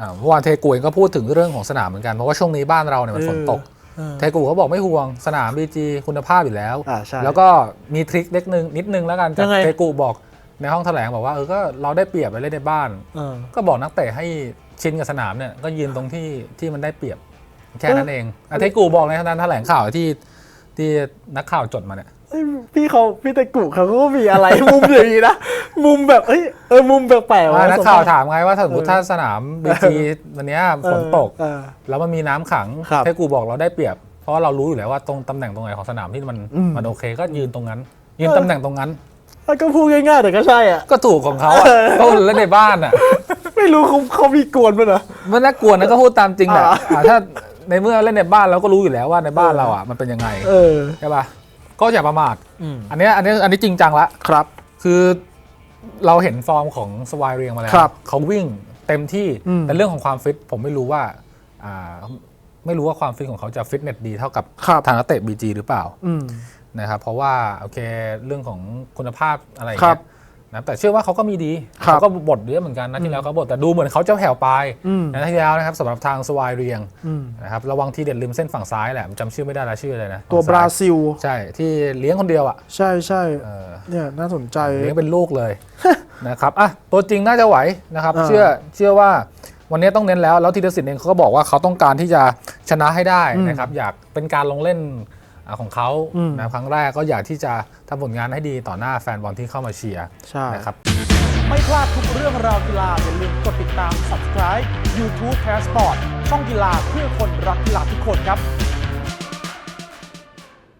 อ่าเมื่อวานเทกูเองก็พูดถึงเรื่องของสนามเหมือนกัน เพราะว่าช่วงนี้บ้านเราเนี่ยมันฝนตกเออเทกูเขาบอกไม่ห่วงสนามบีจีคุณภาพอยู่แล้วอ่าใช่แล้วก็มีทริคเล็กนึงนิดนึงแล้วกันจากยังไงเทกูบอกในห้องแถลงบอกว่าเออก็เราได้เปรียบไปเล่นในบ้านเออก็บอกนักเตะให้ชินกับสนามเนี่ยก็ยืนตรงที่ที่มันได้เปรียบแค่นั้นเองอะเทกูบอกในนั้นแถลงข่าวที่ที่นักข่าวจดมาเนี่ยเอ้ย พี่เขาพี่ตะกุเขาก็มีอะไร มุมอย่างนี้นะมุมแบบเอ้ยเออมุมแปลกๆอ่าว่ะนักข่าวถามไงว่าถ้าสมมติเออถ้าสนามบีจีวันเนี้ยเออฝนตกเออแล้วมันมีน้ำขังครับเทกูบอกเราได้เปรียบ เพราะว่าเรารู้อยู่แล้วว่าตรงตำแหน่งตรงไหนของสนามที่มันอืมมันโอเคก็ยืนตรงนั้น ยืนเออตำแหน่งตรงนั้นแล้วก็พูดง่ายๆแต่ก็ใช่อะก็ถูกของเขาอะก็เล่นในบ้านอะ ไม่รู้เขาเขามีกวนมั้ยเหรอมันน่ากลัวนะก็พูดตามจริงแหละอ่าอ่าถ้าในเมื่อเล่นในบ้านเราก็รู้อยู่แล้วว่าในบ้านเราอะมันเป็นยังไงเออใช่ป่ะ ก็อย่าประมาทอืมอันเนี้ยอันเนี้ยอันนี้จริงจังละ ครับ คือเราเห็นฟอร์มของสวายเรียงมาแล้วครับเขาวิ่งเต็มที่อืม แต่เรื่องของความฟิตผมไม่รู้ว่าอ่าไม่รู้ว่าความฟิตของเขาจะฟิตเนสดีเท่ากับครับ ทางนักเตะบีจีหรือเปล่าอืม นะครับเพราะว่าโอเคเรื่องของคุณภาพอะไรอย่างครัเงี้บย นะแต่เชื่อว่าเขาก็มีดีครับเขาก็บทเยอะเหมือนกันนะที่แล้วเขาบทแต่ดูเหมือนเขาจะแผ่วปลายอืมนะที่แล้วนะครับสำหรับทางสวายเรียงอืมนะครับระวังทีเด็ดริมเส้นฝั่งซ้ายแหละผมจำชื่อไม่ได้แล้วชื่ออะไรนะตัวฝั่งบซ้รายซิล ใช่ที่เลี้ยงคนเดียวอะใช่ใช่เออเนี่ยน่าสนใจเลี้ยงเป็นลูกเลยนะครับอะตัวจริงน่าจะไหวนะครับอ่าเชื่อเชื่อว่าวันนี้ต้องเน้นแล้วแล้วทีเดสินเองเขาก็บอกว่าเขาต้องการที่จะชนะให้ได้อืมนะครับอยากเป็นการลงเล่นอ่า ของเขาอืมนะครั้งแรกก็อยากที่จะทำผลงานให้ดีต่อหน้าแฟนบอลที่เข้ามาเชียร์ใช่นะครับไม่พลาดทุกเรื่องราวกีฬาอย่าลืมกดติดตาม subscribe YouTube Passport ช่องกีฬาเพื่อคนรักกีฬาทุกคนครับ